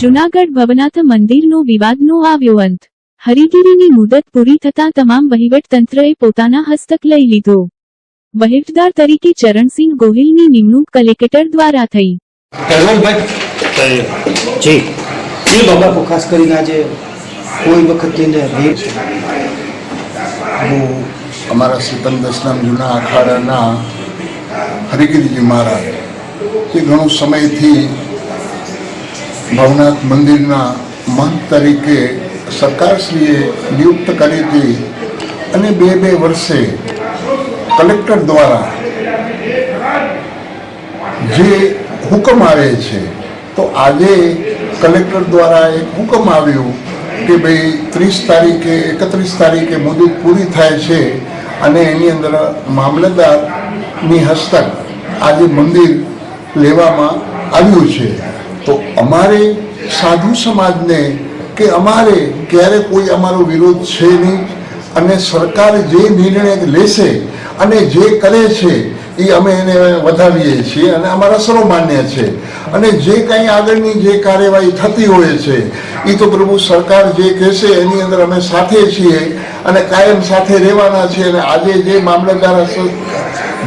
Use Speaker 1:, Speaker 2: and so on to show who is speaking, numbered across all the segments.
Speaker 1: જુનાગઢ ભવનાથ મંદિરનો વિવાદનો આવ્યો અંત. હરિગીરીની મુદત પૂરી થતાં તમામ વહીવટતંત્રએ પોતાના હસ્તક લઈ લીધો. વહીવટદાર તરીકે ચરણસિંહ ગોહિલની નિમણૂક કલેક્ટર દ્વારા થઈ.
Speaker 2: કહેવલભાઈ
Speaker 3: જી.
Speaker 2: બાબા ખાસ કરીને આજે કોઈ વખત
Speaker 4: અમારા સિતમ દશનામ જૂના અખાડાના હરિગીરીજી મહારાજ. એ ઘણો સમયથી ભવનાથ મંદિરના મહંત તરીકે સરકારશ્રીએ નિયુક્ત કરી હતી અને બે બે વર્ષે કલેક્ટર દ્વારા જે હુકમ આવે છે, તો આજે કલેક્ટર દ્વારા એક હુકમ આવ્યું કે ભાઈ ત્રીસ તારીખે, એકત્રીસ તારીખે મુદત પૂરી થાય છે અને એની અંદર મામલતદારની હસ્તક આજે મંદિર લેવામાં આવ્યું છે. અમારે સાધુ સમાજને કે અમારે ક્યારે કોઈ અમારો વિરોધ છે નહીં અને સરકાર જે નિર્ણય લેશે અને જે કરે છે એ અમે એને વધાવીએ છીએ અને અમારા સર્વમાન્ય છે. અને જે કંઈ આગળની જે કાર્યવાહી થતી હોય છે એ તો પ્રભુ સરકાર જે કહેશે એની અંદર અમે સાથે છીએ અને કાયમ સાથે રહેવાના છીએ અને આજે જે મામલતદાર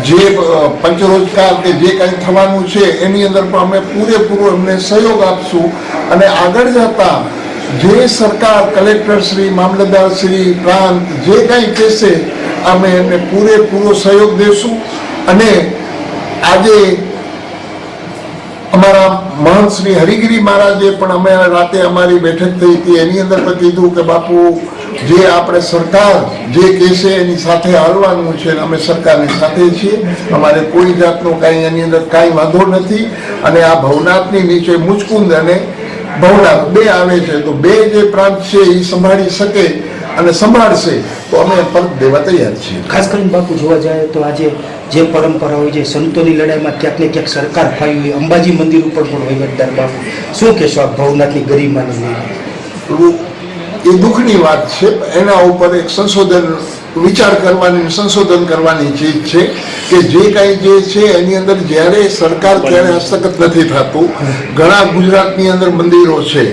Speaker 4: જે પંચરોજગાર કે જે કંઈ થવાનું છે, એની અંદર પણ અમે પૂરેપૂરો એમને સહયોગ આપશું. અને આગળ જતા જે સરકાર, કલેક્ટર શ્રી, મામલતદાર શ્રી, પ્રાંત, જે કંઈ કહેશે, અમે એમને પૂરેપૂરો સહયોગ દેશું. અને આજે અમારા મહંત શ્રી હરિગીરી મહારાજે પણ અમે રાતે અમારી બેઠક થઈ હતી. એની અંદર પણ કીધું કે, બાપુ જે આપણે સરકાર જે કહેશે એની સાથે હાલવાનું છે અને અમે સરકારની સાથે છીએ. અમારે કોઈ જાતનો કાંઈ એની અંદર કાંઈ વાંધો નથી અને આ ભવનાથની નીચે મુચકુંદ અને ભવનાથ બે આવે છે. તો બે જે પ્રાંત છે એ સંભાળી શકે અને સંભાળશે તો અમે પરત દેવા તૈયાર છીએ.
Speaker 2: ખાસ કરીને બાપુ જોવા જાય તો આજે જે પરંપરા હોય છે સંતોની લડાઈમાં ક્યાંક ને ક્યાંક સરકાર ફાઈ હોય અંબાજી મંદિર ઉપર પણ વહીવટદાર બાપુ. શું કહેશો આ ભવનાથની ગરિમાને
Speaker 4: એ દુઃખની વાત છે. એના ઉપર એક સંશોધન, વિચાર કરવાની સંશોધન કરવાની ચીજ છે કે જે કાંઈ જે છે એની અંદર જ્યારે સરકાર, ત્યારે હસ્તગત નથી થતું. ઘણા ગુજરાતની અંદર મંદિરો છે.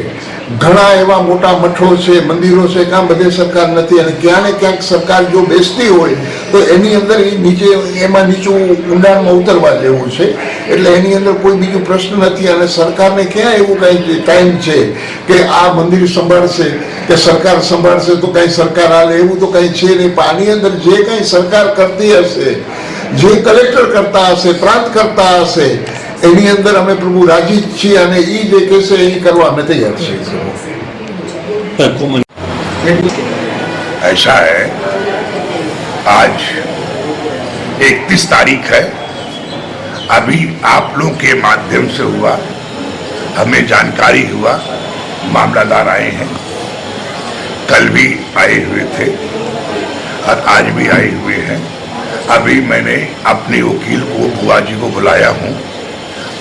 Speaker 4: ઘણા એવા મોટા મઠો છે, મંદિરો છે કાં બધે સરકાર નથી. અને ક્યાં ક્યાંક સરકાર જો બેસતી હોય, તો એની અંદર એ નીચે, એમાં નીચું ઊંડાણમાં ઉતરવા જેવું છે. એટલે એની અંદર કોઈ બીજું પ્રશ્ન નથી. અને સરકારને ક્યાં એવું કાંઈ ટાઈમ છે કે આ મંદિર સંભાળશે, કે સરકાર સંભાળશે, તો કાંઈ સરકાર હાલે? એવું તો કાંઈ છે નહીં. પણ આની અંદર જે કાંઈ સરકાર કરતી હશે, જે કલેક્ટર કરતા હશે, પ્રાંત કરતા હશે એની અંદર અમે પ્રભુ રાજી જ છીએ અને એ જે કહેશે એ કરવા અમે તૈયાર છીએ
Speaker 5: ऐसा है आज 31 तारीख है अभी आप लोग के माध्यम से हुआ हमें जानकारी हुआ मामलादार आए हैं कल भी आए हुए थे और आज भी आए हुए हैं अभी मैंने अपने वकील को बुआ जी को बुलाया हूँ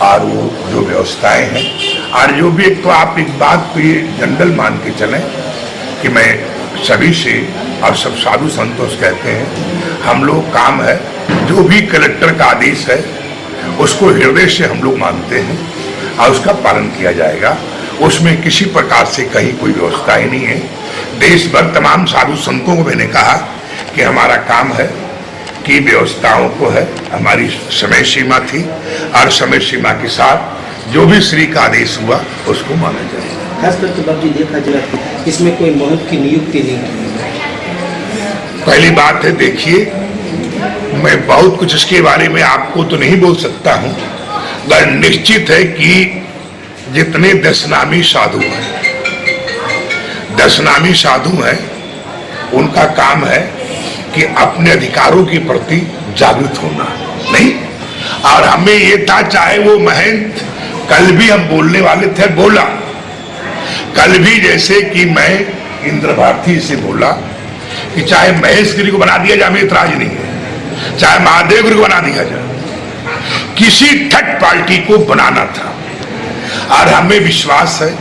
Speaker 5: और वो जो व्यवस्थाएँ हैं। और जो भी एक तो आप एक बात को ये जनरल मान के चलें कि मैं सभी से और सब साधु संतोष कहते हैं। हम लोग काम है, जो भी कलेक्टर का आदेश है, उसको हृदय से हम लोग मानते हैं और उसका पालन किया जाएगा। उसमें किसी प्रकार से कहीं कोई व्यवस्था ही नहीं है। देश भर तमाम साधु संतों को मैंने कहा कि हमारा काम है की व्यवस्थाओं को है हमारी समय सीमा थी और समय सीमा के साथ जो भी श्री का आदेश हुआ उसको माना जाएगा।
Speaker 2: खासकर तो बाबू देखा जाए तो इसमें कोई महत्व की नियुक्ति नहीं
Speaker 5: पहली बात है देखिए मैं बहुत कुछ इसके बारे में आपको तो नहीं बोल सकता हूँ पर निश्चित है कि जितने दशनामी साधु हैं दशनामी साधु हैं उनका काम है कि अपने अधिकारों के प्रति जागृत होना, नहीं? और हमें ये था, चाहे वो महंत कल भी हम बोलने वाले थे, बोला। कल भी जैसे कि मैं इंद्र भारती से बोला कि चाहे महेश गिरी को बना दिया जाए, हमें इतराज नहीं है। चाहे महादेव गिरी को बना दिया जाए। किसी ठट पार्टी को बनाना था। और हमें विश्वास है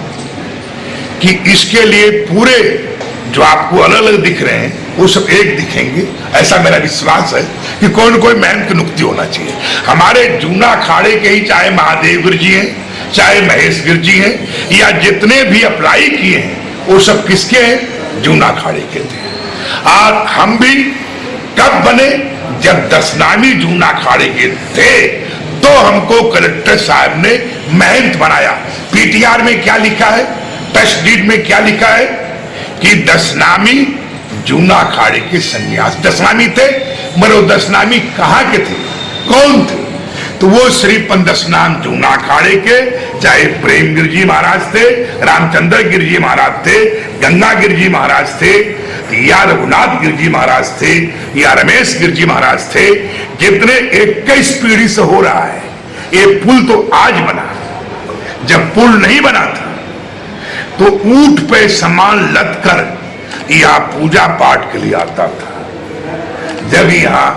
Speaker 5: कि इसके लिए पूरे जो आपको अलग अलग दिख रहे हैं वो सब एक दिखेंगे। ऐसा मेरा विश्वास है कि कोई ना कोई महंत नुक्ति होना चाहिए। हमारे जूना अखाड़े के ही चाहे महादेव गुरु जी हैं, चाहे महेश गिर जी हैं, या जितने भी अप्लाई किए हैं, वो सब किसके हैं? जूना खाड़े के थे। और हम भी कब बने? जब दसनामी जूना खाड़े के थे तो हमको कलेक्टर साहब ने महंत बनाया। पीटीआर में क्या लिखा है? टेस्ट डीड में क्या लिखा है? कि दसनामी जूना खाड़े के संन्यास। दसनामी थे, मरो दसनामी कहाँ के थे? कौन थे? तो वो श्री पंदसनाम जूना खाड़े के, चाहे प्रेम गिर जी महाराज थे, रामचंद्र गिर जी महाराज थे, गंगा गिर जी महाराज थे, या रघुनाथ गिर जी महाराज थे, या रमेश गिर जी महाराज थे, जितने इक्कीस पीढ़ी से हो रहा है, ये पुल तो आज बना। जब पुल नहीं बना था तो ऊँट पे सामान लद कर यहाँ पूजा पाठ के लिए आता था। जब यहाँ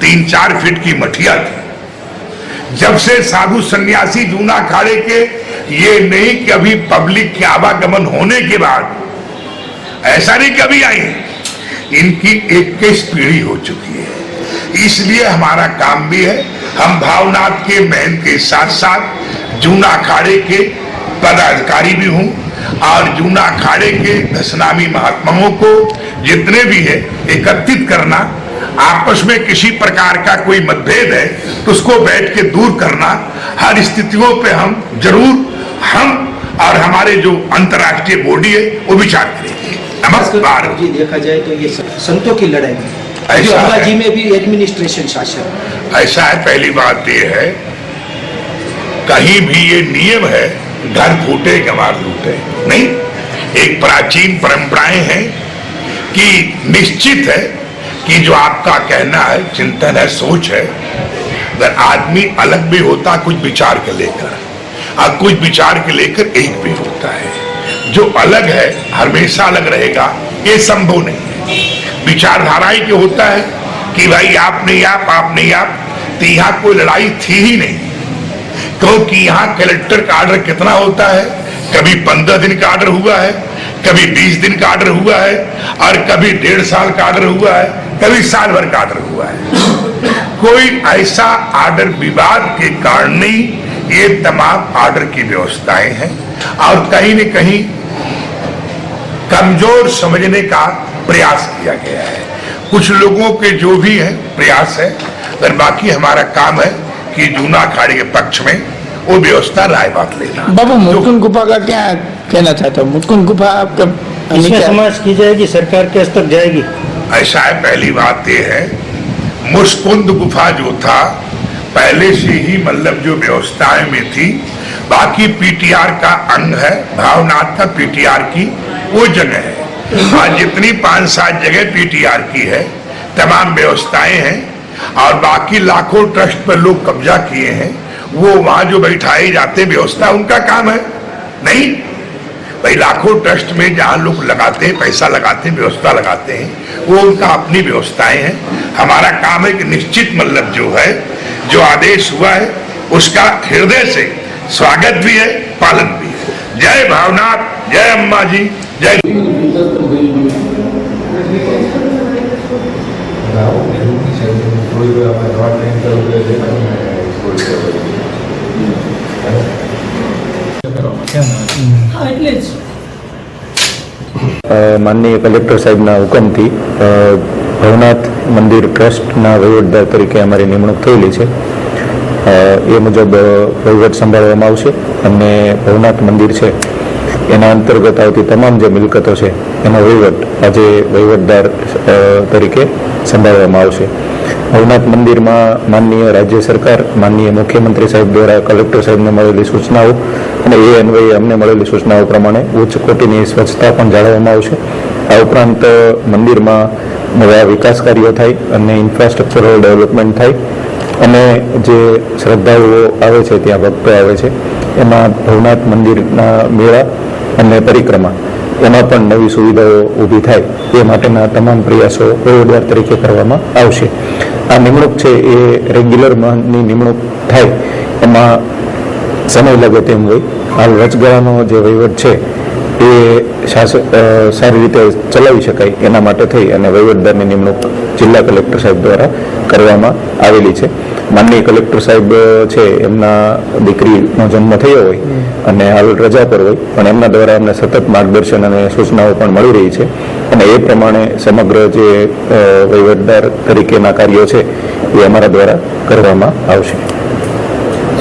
Speaker 5: तीन चार फीट की मठिया थी। जब से साधु सन्यासी जूना खाड़े के, ये नहीं कि अभी पब्लिक के आवागमन होने के बाद। ऐसा नहीं कभी आई इनकी इक्कीस पीढ़ी हो चुकी है। इसलिए हमारा काम भी है, हम भावनाथ के महन के साथ साथ जूना अखाड़े के पदाधिकारी भी हूँ। और जूना अखाड़े के दशनामी महात्माओं को जितने भी है एकत्रित करना आपस में किसी प्रकार का कोई मतभेद है तो उसको बैठ के दूर करना हर स्थितियों पे हम ज़रूर हम और हमारे जो अंतर्राष्ट्रीय बॉडी है वो विचार करेंगे। नमस्कार।
Speaker 2: जी देखा जाए तो ये संतों की लड़ाई
Speaker 5: ऐसा
Speaker 2: जो
Speaker 5: है।
Speaker 2: अंबाजी में भी एडमिनिस्ट्रेशन शासन
Speaker 5: ऐसा है पहली बात ये है कहीं भी ये नियम है घर फूटे, गंवार लूटे। नहीं, एक प्राचीन परंपराएँ हैं कि निश्चित है कि जो आपका कहना है, चिंतन है, सोच है, अगर आदमी अलग भी होता, कुछ विचार के लेकर, और कुछ विचार के लेकर एक भी होता है। जो अलग है, हमेशा अलग रहेगा, ये संभव नहीं है। विचारधाराएँ के होता है कि भाई आप नहीं आप आप नहीं आप तो यहाँ कोई लड़ाई थी ही नहीं। क्योंकि यहाँ कलेक्टर का ऑर्डर कितना होता है? कभी पंद्रह दिन का ऑर्डर हुआ है, कभी बीस दिन का ऑर्डर हुआ है, और कभी डेढ़ साल का ऑर्डर हुआ है, कभी साल भर का ऑर्डर हुआ है। कोई ऐसा ऑर्डर विवाद के कारण नहीं, ये तमाम ऑर्डर की व्यवस्थाएँ हैं। और कहीं न कहीं कमज़ोर समझने का प्रयास किया गया है। कुछ लोगों के जो भी है, प्रयास है, पर बाकी हमारा काम है कि जूना अखाड़े के पक्ष में वो व्यवस्था राय बात लेना।
Speaker 3: बाबू मुटकुन गुफा का क्या कहना चाहते हो? मुटकुन गुफा आपका
Speaker 6: इसमें समाज की जाएगी सरकार के स्तर तक जाएगी।
Speaker 5: ऐसा है पहली बात ये है मुस्कुंद गुफा जो था पहले से ही मतलब जो व्यवस्थाएँ में थी बाकी पीटीआर का अंग है भावनाथ का पीटीआर की वो जगह है। आज जितनी पाँच सात जगह पीटीआर की है तमाम व्यवस्थाएँ हैं और बाकी लाखों ट्रस्ट पर लोग कब्जा किए हैं वो वहाँ जो बैठाए जाते व्यवस्था उनका काम है। नहीं, भाई, लाखों ट्रस्ट में जहाँ लोग लगाते हैं, पैसा लगाते हैं व्यवस्था लगाते हैं, वो उनका अपनी व्यवस्थाएँ हैं। हमारा काम है कि निश्चित मतलब जो है, जो आदेश हुआ है, उसका हृदय से स्वागत भी है, पालन भी है। जय भावनाथ, जय अम्मा जी, जय।
Speaker 7: અ, માનનીય કલેક્ટર સાહેબના હુકમથી ભવનાથ મંદિર ટ્રસ્ટના વહીવટદાર તરીકે અમારી નિમણૂક થયેલી છે. એ મુજબ વહીવટ સંભાળવામાં આવશે અને ભવનાથ મંદિર છે એના અંતર્ગત આવતી તમામ જે મિલકતો છે એનો વહીવટ આજે વહીવટદાર તરીકે સંભાળવામાં આવશે. ભવનાથ મંદિરમાં માનનીય રાજ્ય સરકાર, માનનીય મુખ્યમંત્રી સાહેબ દ્વારા કલેક્ટર સાહેબને મળેલી સૂચનાઓ અને એ અન્વયે અમને મળેલી સૂચનાઓ પ્રમાણે ઉચ્ચ કોટીની સ્વચ્છતા પણ જાળવવામાં આવશે. આ ઉપરાંત મંદિરમાં નવા વિકાસ કાર્યો થાય અને ઇન્ફ્રાસ્ટ્રક્ચરલ ડેવલપમેન્ટ થાય અને જે શ્રદ્ધાળુઓ આવે છે, ત્યાં ભક્તો આવે છે, એમાં ભવનાથ મંદિરના મેળા અને પરિક્રમા, એમાં પણ નવી સુવિધાઓ ઊભી થાય, એ માટેના તમામ પ્રયાસો રોજગાર તરીકે કરવામાં આવશે. આ નિમણૂક છે એ રેગ્યુલરની નિમણૂક થાય. એમાં સમય લાગે તેમ હોય. હાલ વચગાળાનો જે વહીવટ છે એ સારી રીતે ચલાવી શકાય એના માટે થઈ અને વહીવટદારની નિમણૂક જિલ્લા કલેક્ટર સાહેબ દ્વારા કરવામાં આવેલી છે. માનનીય કલેક્ટર સાહેબ છે, એમના દીકરીનો જન્મ થયો હોય અને હાલ રજા પર હોય, પણ એમના દ્વારા અમને સતત માર્ગદર્શન અને સૂચનાઓ પણ મળી રહી છે અને એ પ્રમાણે સમગ્ર જે વહીવટદાર તરીકેના કાર્યો છે એ અમારા દ્વારા કરવામાં આવશે.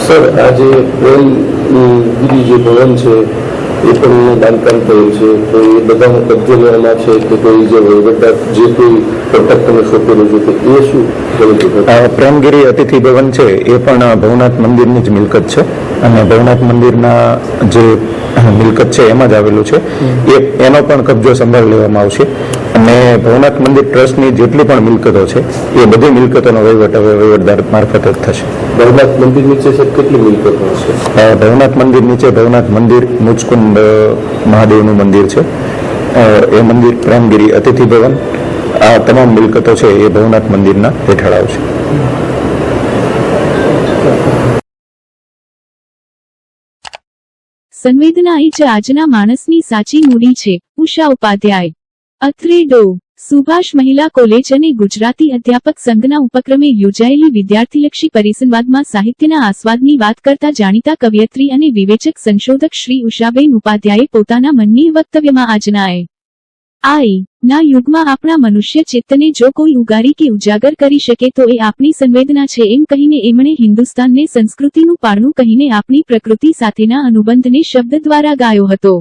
Speaker 8: સર આજે જે ભવન છે એ પણ બાંધકામ થયું છે તો એ બધાનો કબજો લેવામાં છે કે કોઈ જે વહીવટદાર જે કોઈ કોન્ટ્રાક્ટ તમે સોંપેલું છે તો એ શું
Speaker 7: પ્રેમગીરી અતિથિ ભવન છે એ પણ ભવનાથ મંદિરની જ મિલકત છે અને ભવનાથ મંદિરના જે મિલકત છે એમાં જ આવેલું છે. એ એનો પણ કબજો સંભાળ લેવામાં આવશે. અને ભવનાથ મંદિર ટ્રસ્ટની જેટલી પણ મિલકતો છે એ બધી મિલકતોનો વહીવટ હવે વહીવટદાર મારફત જ થશે.
Speaker 8: ભવનાથ મંદિર નીચે કેટલી મિલકતો
Speaker 7: છે ભવનાથ મંદિર નીચે ભવનાથ મંદિર મુચકુંડ અ, મહાદેવનું મંદિર છે. એ મંદિર પ્રેમગીરી અતિથિ ભવન આ તમામ મિલકતો છે એ ભવનાથ મંદિરના હેઠળ આવશે.
Speaker 1: સંવેદના એ જ આજના માણસની સાચી મૂડી છે. ઉષા ઉપાધ્યાય. અત્રે ડો. સુભાષ મહિલા કોલેજ અને ગુજરાતી અધ્યાપક સંઘના ઉપક્રમે યોજાયેલી વિદ્યાર્થીલક્ષી પરિસંવાદમાં સાહિત્યના આસ્વાદની વાત કરતા જાણીતા કવયત્રી અને વિવેચક સંશોધક શ્રી ઉષાબેન ઉપાધ્યાયે પોતાના મનની વક્તવ્યમાં આજનાએ આઈ ના યુગમાં આપણા મનુષ્ય ચિત્તને જો કોઈ ઉગારી કે ઉજાગર કરી શકે તો એ આપણી સંવેદના છે એમ કહીને એમણે હિન્દુસ્તાનને સંસ્કૃતિનું પારણું કહીને આપણી પ્રકૃતિ સાથેના અનુબંધને શબ્દ દ્વારા ગાયો હતો.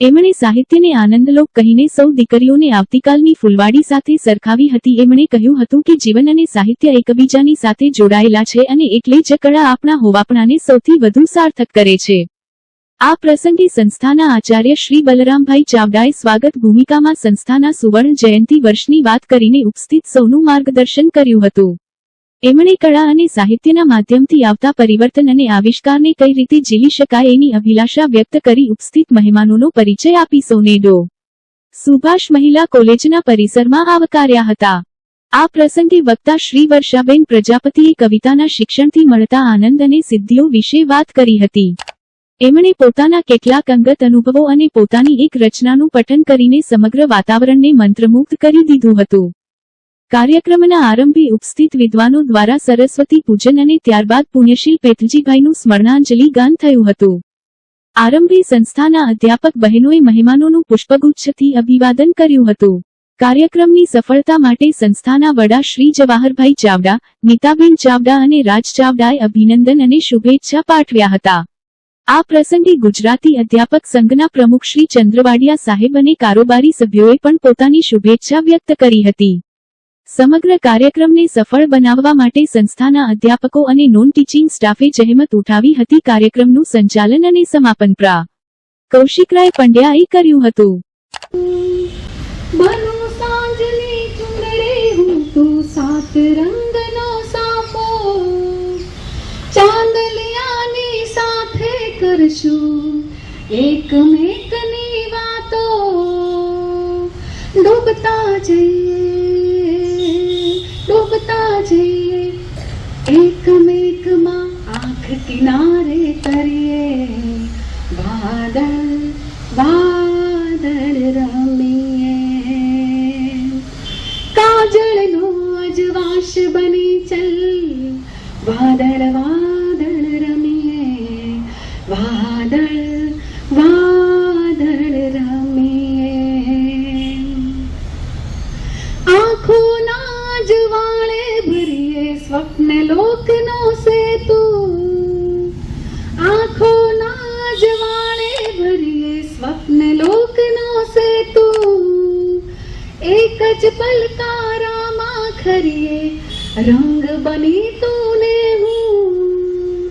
Speaker 1: એમણે સાહિત્યને આનંદલોક કહીને સૌ દીકરીઓને આવતીકાલની ફૂલવાડી સાથે સરખાવી હતી. એમણે કહ્યું હતું કે જીવન અને સાહિત્ય એકબીજાની સાથે જોડાયેલા છે અને એટલે જ કળા આપણા હોવાપણાને સૌથી વધુ સાર્થક કરે છે. આ પ્રસંગે સંસ્થાના આચાર્ય શ્રી બલરામભાઈ ચાવડાએ સ્વાગત ભૂમિકામાં સંસ્થાના સુવર્ણ જયંતિ વર્ષની વાત કરીને ઉપસ્થિત સૌનું માર્ગદર્શન કર્યું હતું. એમણે કળા અને સાહિત્યના માધ્યમથી આવતા પરિવર્તન અને આવિષ્કારને કઈ રીતે ઝીલી શકાય એની અભિલાષા વ્યક્ત કરી ઉપસ્થિત મહેમાનોનો પરિચય આપી સૌને સુભાષ મહિલા કોલેજના પરિસરમાં આવકાર્યા હતા. આ પ્રસંગે વક્તા શ્રી વર્ષાબેન પ્રજાપતિએ કવિતાના શિક્ષણથી મળતા આનંદ અને સિદ્ધિઓ વિશે વાત કરી હતી. એમણે પોતાના કેટલાક અંગત અનુભવો અને પોતાની એક રચનાનું પઠન કરીને સમગ્ર વાતાવરણને મંત્રમુગ્ધ કરી દીધું હતું. કાર્યક્રમના આરંભે ઉપસ્થિત વિદ્વાનો દ્વારા સરસ્વતી પૂજન અને ત્યારબાદ પુણ્યશીલ પેથજીભાઈનું સ્મરણાંજલિ ગાન થયું હતું. આરંભે સંસ્થાના અધ્યાપક બહેનોએ મહેમાનોનું પુષ્પગુચ્છથી અભિવાદન કર્યું હતું. કાર્યક્રમની સફળતા માટે સંસ્થાના વડા શ્રી જવાહરભાઈ ચાવડા, નીતાબેન ચાવડા અને રાજ ચાવડાએ અભિનંદન અને શુભેચ્છા પાઠવ્યા હતા. આ પ્રસંગે ગુજરાતી અધ્યાપક સંઘના પ્રમુખ શ્રી ચંદ્રવાડિયા સાહેબ અને કારોબારી સભ્યોએ પણ પોતાની શુભેચ્છા વ્યક્ત કરી હતી. સમગ્ર કાર્યક્રમને સફળ બનાવવા માટે સંસ્થાના અધ્યાપકો અને નોન ટીચિંગ સ્ટાફે જહેમત ઉઠાવી હતી. કાર્યક્રમનું સંચાલન અને સમાપન પ્રા. કૌશિકરાય પંડ્યાએ કર્યું હતું.
Speaker 9: ચાંદલિયાની સાથે કરશું એકમેકની વાતો. ડૂબતા જઈએ કિનારે કરીએ જ પલકારામાં ખરીએ રંગ બની તૂને હું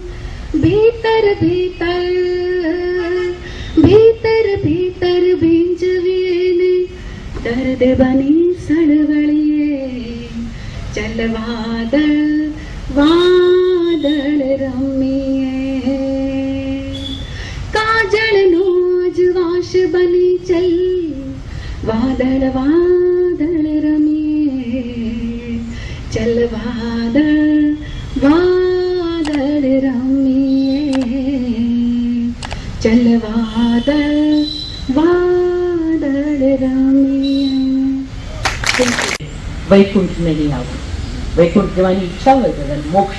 Speaker 9: ભીતર ભીતર ભીતર ભીતર ભીંજવીએ ને દર્દ બની સળવળીએ ચલ વાદળ વાદળ રમીએ કાજળનો વાશ બની ચલ વાદળ વાદળ વાદળ વાદળ રમીએ ચલ વાદળ વાદળ રમીએ
Speaker 10: વૈકુંઠ નહીં આવું વૈકુંઠ જવાની ઈચ્છા હોય તો મોક્ષ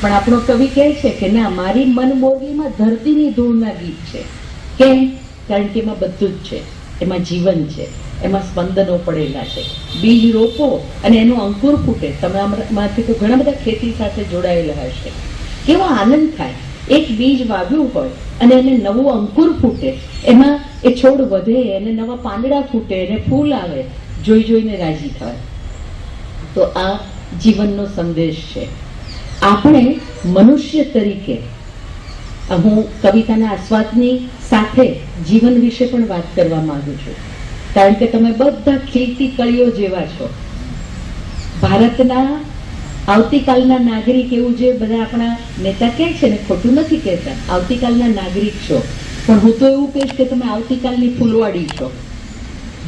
Speaker 10: પણ આપણો કવિ કહે છે કે, ના, મારી મનમોગીમાં ધરતીની ધૂળના ગીત છે. કેમ? કારણ કે એમાં બધું જ છે. એમાં જીવન છે. એમાં સ્પંદનો પડેલા છે. બીજ રોપો અને એનું અંકુર ફૂટે. તમારામાંથી તો ઘણા બધા ખેતી સાથે જોડાયેલા હશે. કેવો આનંદ થાય. એક બીજ વાવ્યું હોય અને એને નવું અંકુર ફૂટે. એમાં એ છોડ વધે, એને નવા પાંદડા ફૂટે, એને ફૂલ આવે. જોઈ જોઈને રાજી થાય. તો આ જીવનનો સંદેશ છે. આપણે મનુષ્ય તરીકે હું કવિતાના આસ્વાદની સાથે જીવન વિશે પણ વાત કરવા માંગુ છું. કારણ કે તમે બધા ખીલતી કળીઓ જેવા છો. ભારતના આવતીકાલના નાગરિક એવું જે બધા આપણા નેતા કહે છે ને, ખોટું નથી કહેતા. આવતીકાલના નાગરિક છો. પણ હું તો એવું કહીશ કે તમે આવતીકાલની ફૂલવાડી છો.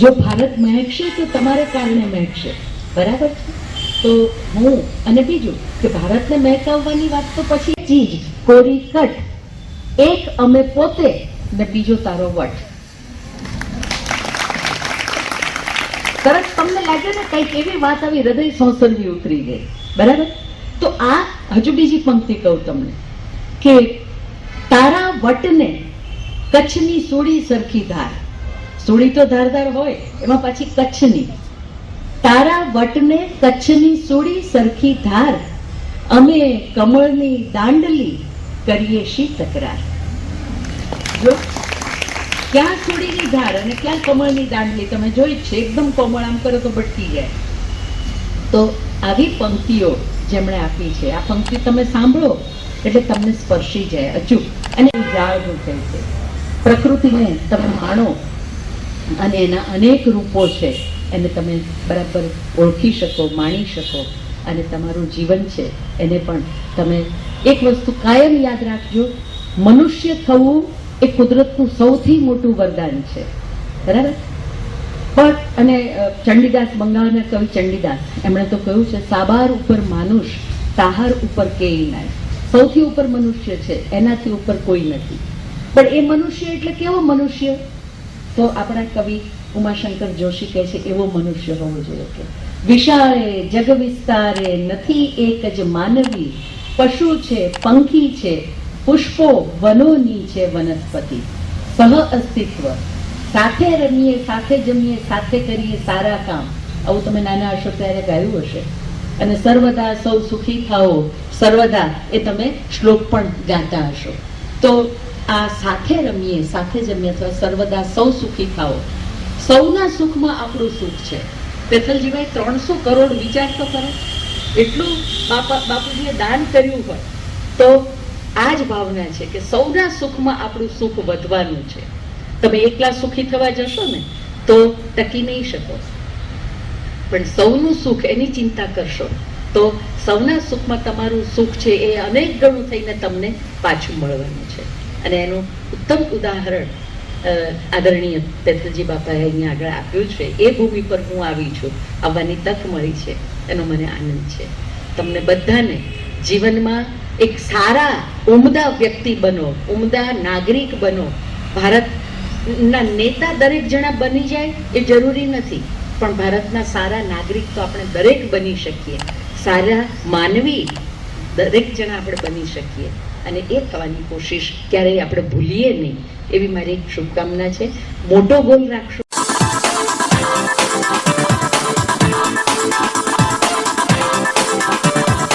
Speaker 10: જો ભારત મહેકશે તો તમારે કારણે મહેકશે. બરાબર છે? તો હું અને બીજું કે ભારતને મહેકાવવાની વાત તો પછી ચીજ કોરી કટ. એક અમે પોતે ને બીજો તારો વટ. તરત તમને લાગે ને કંઈક એવી વાત આવી, હૃદય સંસર્વી ઉતરી ગઈ. બરાબર? તો આ હજુ બીજી પંક્તિ કહું તમને કે તારા વટને કચ્છની સોડી સરખી ધાર. સોડી તો ધારદાર હોય, એમાં પાછી કચ્છની તારા વટને કચ્છની સોડી સરખી ધાર. અમે કમળની દાંડલી કરીએ શી તકરાર? જો ક્યાં સોડીની ધાર અને ક્યાં કમળની દાંડલી? તમે જોઈ છે, એકદમ કોમળ, આમ કરો તો ભટકી જાય. તો આવી પંક્તિઓ જેમણે આપી છે, આ પંક્તિ તમે સાંભળો, એટલે તમને સ્પર્શી જાય અચૂક અને જાળવું થઈ છે. પ્રકૃતિને તમે માણો, અને એના અનેક રૂપો છે, એને તમે બરાબર ઓળખી શકો, માણી શકો, અને તમારું જીવન છે, એને પણ તમે એક વસ્તુ કાયમ યાદ રાખજો, મનુષ્ય થવું એ કુદરતનું સૌથી મોટું વરદાન છે. બરાબર? પણ, અને ચંડીદાસ, બંગાળના કવિ ચંડીદાસ, એમણે તો કહ્યું છે, સાબાર ઉપર માનુષ, તાહાર ઉપર કેઈ નાય સૌથી ઉપર મનુષ્ય છે, એનાથી ઉપર કોઈ નથી. પણ એ મનુષ્ય એટલે કેવો મનુષ્ય? તો આપણા કવિ ઉમાશંકર જોશી કહે છે, એવો મનુષ્ય હોવો જોઈએ કે વિશાળે જગ વિસ્તારે નથી એક જ માનવી. પશુ છે, પંખી છે પુષ્પો વનોની છે વનસ્પતિ. સહ અસ્તિત્વ. સાથે રમીએ, સાથે જમીએ, સાથે કરીએ સારા કામ. આવું તમે નાના હશો ત્યારે ગાયું હશે. અને સર્વદા સૌ સુખી થાઓ. સર્વદા એ તમે શ્લોક પણ ગાતા હશો. તો આ સાથે રમીએ, સાથે જમીએ અથવા સર્વદા સૌ સુખી થાઓ. સૌના સુખમાં આપણું સુખ છે. પેથલજીભાઈ ત્રણસો કરોડ વિચાર તો કરો. એટલું બાપા બાપુજીએ દાન કર્યું હોય તો આ જ ભાવના છે કે સૌના સુખમાં આપણું સુખ વધવાનું છે. તમે એકલા સુખી થવા જશો ને, તો ટકી નહીં શકો. પણ સૌનું સુખ એની ચિંતા કરશો. તો સૌના સુખમાં તમારું સુખ છે એ અનેક ગણું થઈને તમને પાછું મળવાનું છે. અને એનું ઉત્તમ ઉદાહરણ આદરણીય તેથલજી બાપાએ અહીંયા આગળ આપ્યું છે. એ ભૂમિ પર હું આવી છું. આવવાની તક મળી છે. એનો મને આનંદ છે. તમને બધાને જીવનમાં એક સારા, ઉમદા વ્યક્તિ બનો, ઉમદા નાગરિક બનો. ભારતના નેતા દરેક જણા બની જાય એ જરૂરી નથી, પણ ભારતના સારા નાગરિક તો આપણે દરેક બની શકીએ. સારા, માનવી દરેક જણા આપણે બની શકીએ. અને એ થવાની કોશિશ ક્યારેય આપણે ભૂલીએ નહીં. એવી મારી એક શુભકામના છે. મોટો ગોલ રાખશો